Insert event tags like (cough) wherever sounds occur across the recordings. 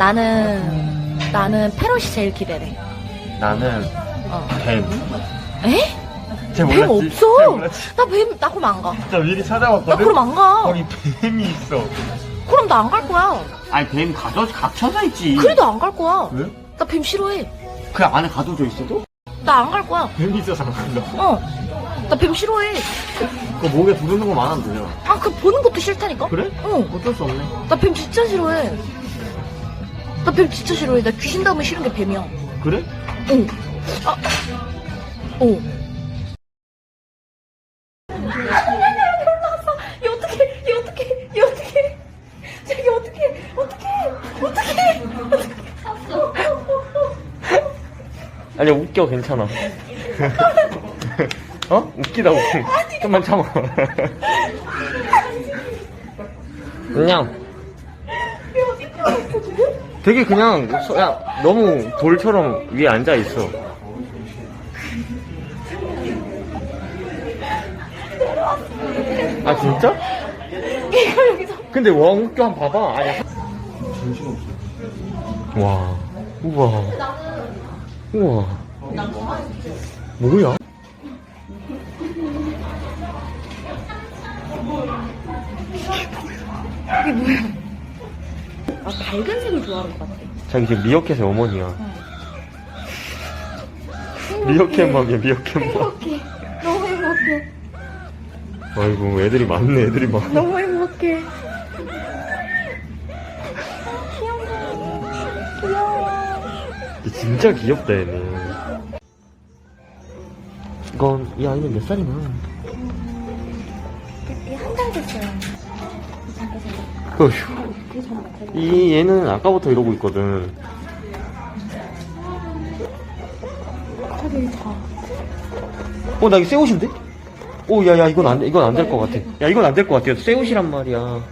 나는 나는 페럿이 제일 기대돼. 나는 어. 뱀. 에? 쟤 뱀 몰랐지? 없어. 쟤 몰랐지? 나 뱀 나 그럼 안 가. 진짜 미리 나 찾아봤거든? 그럼 안 가. 거기 뱀이 있어. 그럼 나 안 갈 거야. 아니, 뱀 가져, 갇혀져 있지. 그래도 안 갈 거야. 왜? 나 뱀 싫어해. 그 안에 가둬져 있어도? 나 안 갈 거야. 뱀이 있어서 안 간다. 어. 나 뱀 싫어해. 그 목에 두르는 거만 하면 되잖아. 아, 그 보는 것도 싫다니까? 그래? 어. 어쩔 수 없네. 나 뱀 진짜 싫어해. 나 뱀 진짜 싫어해. 나 귀신 닮으면 싫은 게 뱀이야. 그래? 어. 아. 어. 얘 어떡해, 얘 어떡해, 얘 어떡해. 자기 어떡해, 어떡해, 어떡해. 아니, 웃겨, 괜찮아. 어? 웃기다, 웃기. 좀만 참아. 그냥. 되게 그냥, 서- 야, 너무 돌처럼 위에 앉아 있어. 아, 진짜? 근데 왕욱교 한 번 봐봐. 아니. 정신없어. 와. 우와. 우와. 뭐야? 이게 뭐야? 아, 밝은 색을 좋아하는 것 같아. 자기 지금 미어캣의 어머니야. 미어캣 막. 행복해. 너무 행복해. 아이고, 애들이 많네, 애들이 많아. 너무 행복해. 얘 진짜 귀엽다, 얘는. 이건, 이 아이는 몇 살이나? 한달 됐어요. 어휴. 이 얘는 아까부터 이러고 있거든. 어, 나 이거 새 옷인데? 오, 야, 야, 이건 안, 돼, 이건 안 될 것 같아. 야, 이건 안 될 것 같아. 새 옷이란 말이야. 야,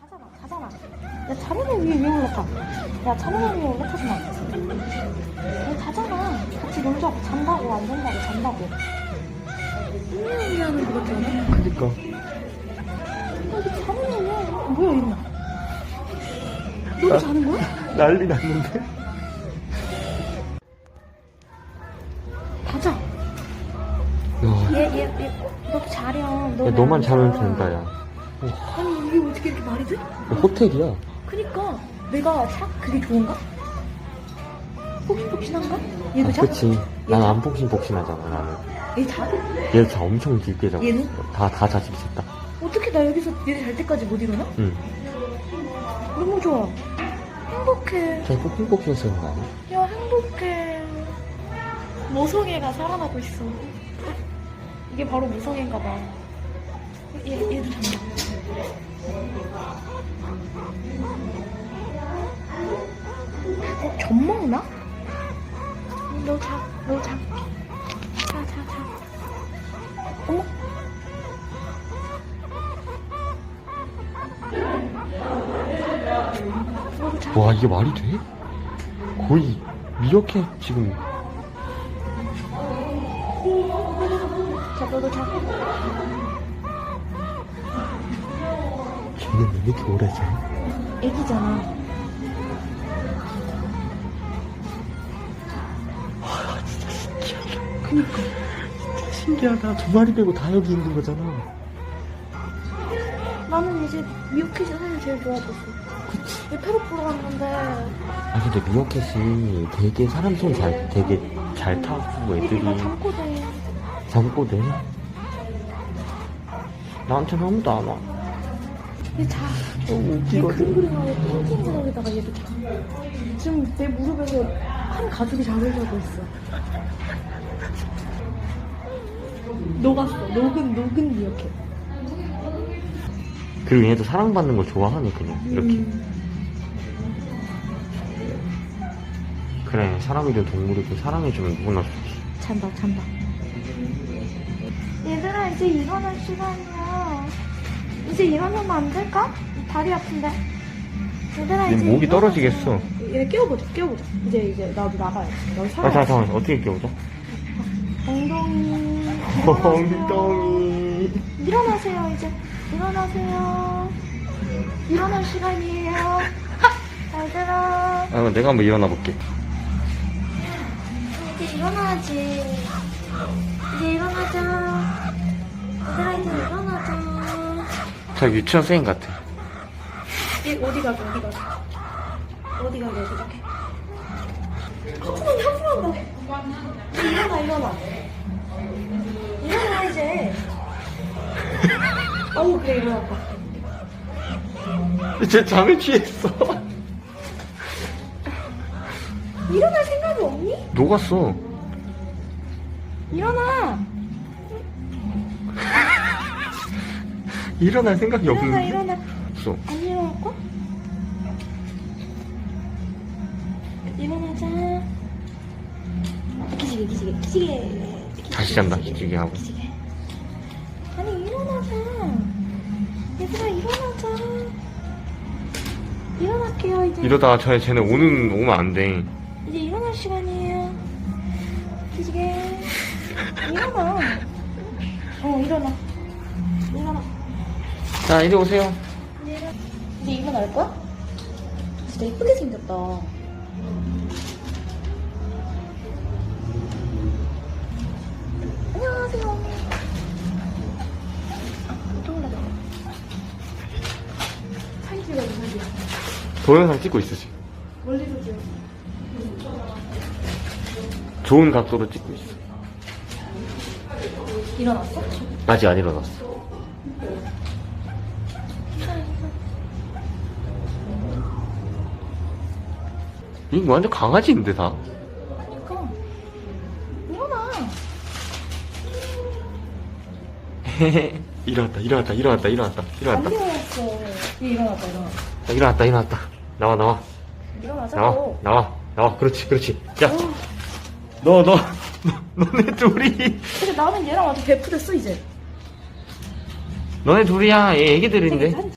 자잖아, 자잖아. 야, 자는 위에 왜 올라가? 야, 자는 위에 올라가지 마. 야, 자잖아. 같이 놀자고, 잔다고, 안 잔다고, 잔다고. 음, 미안해, 것 같아. 그니까. 뭐야, 이거. 너도 자는 거야? 난리 났는데? 가자. 야, 얘, 얘, 얘, 너도 자렴. 너 야, 너만 자면 된다, 야. 아니, 이게 어떻게 이렇게 말이 돼? 야, 호텔이야. 그니까, 내가 샥 그게 좋은가? 폭신폭신한가? 얘도 아, 자? 그치. 난안 폭신폭신하잖아, 나는. 얘 자? 얘자 엄청 깊게 자고. 얘는? 다, 다 자지 미쳤다. 어떻게 나 여기서 얘네 잘 때까지 못 일어나? 응. 너무 좋아. 행복해. 저 폭신폭신 쓰는 거 아니야? 야, 행복해. 모성애가 살아나고 있어. 이게 바로 모성애인가 봐. 얘, 얘도 잔다. 어, 젖 먹나? 너 자, 너 자. 자, 와, 이게 말이 돼? 거의 미어캣 지금. 자, 너도 자. 걔는 왜 이렇게 오래 자? 애기잖아. 신기하다. 두 마리 빼고 다 여기 있는 거잖아. 나는 이제 미오캣이 사실 제일 좋아졌어. 페럿 보러 갔는데 아, 근데 미어캣이 되게 사람 손 잘, 되게 잘 타고 애들이 얘가 잠꼬대. 잠꼬대. 나한테는 아무도 안 와. 얘 자. 너무 얘 웃기거든. 그림그림하게 띵띵 구멍에다가 얘도 자. 지금 내 무릎에서 한 가족이 잠을 자고 있어. 녹았어. 녹은 녹은 미오캣. 그리고 얘도 사랑받는 걸 좋아하네, 그냥. 이렇게. 음. 그래, 사람이든 동물이든 사랑해주면 누구나 좋지. 잔다 잔다. 얘들아 이제 일어날 시간이야. 이제 일어나면 안 될까? 다리 아픈데. 얘들아 얘 이제 목이 일어나자. 떨어지겠어. 얘 깨워보자 깨워보자. 이제 이제 나도 나가야지. 너 아, 살아. 잠깐, 잠깐, 어떻게 끼워보자? 엉덩이. (laughs) 엉덩이. 일어나세요 이제. 일어나세요. 일어날 시간이에요. 자 얘들아. 아, 내가 한번 일어나 볼게. 이제 일어나야지. 이제 일어나자. 얘들아, 이제 일어나자. 저 유치원 생 같아. 얘 어디 가게, 어디 가게. 어디 가게, 어디 가게. 하품한다, 하품한다. 이제 일어나, 일어나. 일어나, 어우, 그래, 일어났다. 쟤 잠에 취했어. 일어날 생각이 없니? 녹았어. 일어나! (laughs) 일어날 생각이 일어나, 없는데. 일어나. 없어. 안 일어날 거? 일어나자. 기지개, 기지개, 기지개. 다시 잔다, 기지개 하고. 기지개. 일어날게요, 이제. 이러다가 저 쟤네 오는, 오면 안 돼. 이제 일어날 시간이에요. 기지개. 일어나. 어, 일어나. 일어나. 자, 이리 오세요. 이제 일어- 이제 일어날 거야? 진짜 이쁘게 생겼다. 동영상 찍고 있어, 지금. 멀리서 찍어. 좋은 각도로 찍고 있어. 일어났어? 아직 안 일어났어. 이거 완전 강아지인데, 다. 그니까. 일어나. (laughs) 일어났다, 일어났다, 일어났다, 일어났다, 안 일어났다. 일어났어. 얘 일어났다, 일어났다. 야, 일어났다, 일어났다. 나와, 나와. 일어나자고. 나와, 나와, 나와. 그렇지, 그렇지. 야, 어, 너, 너, 너, 너네 둘이. 근데 나는 얘랑 완전 배프됐어, 이제. 너네 둘이야. 얘 애기들인데.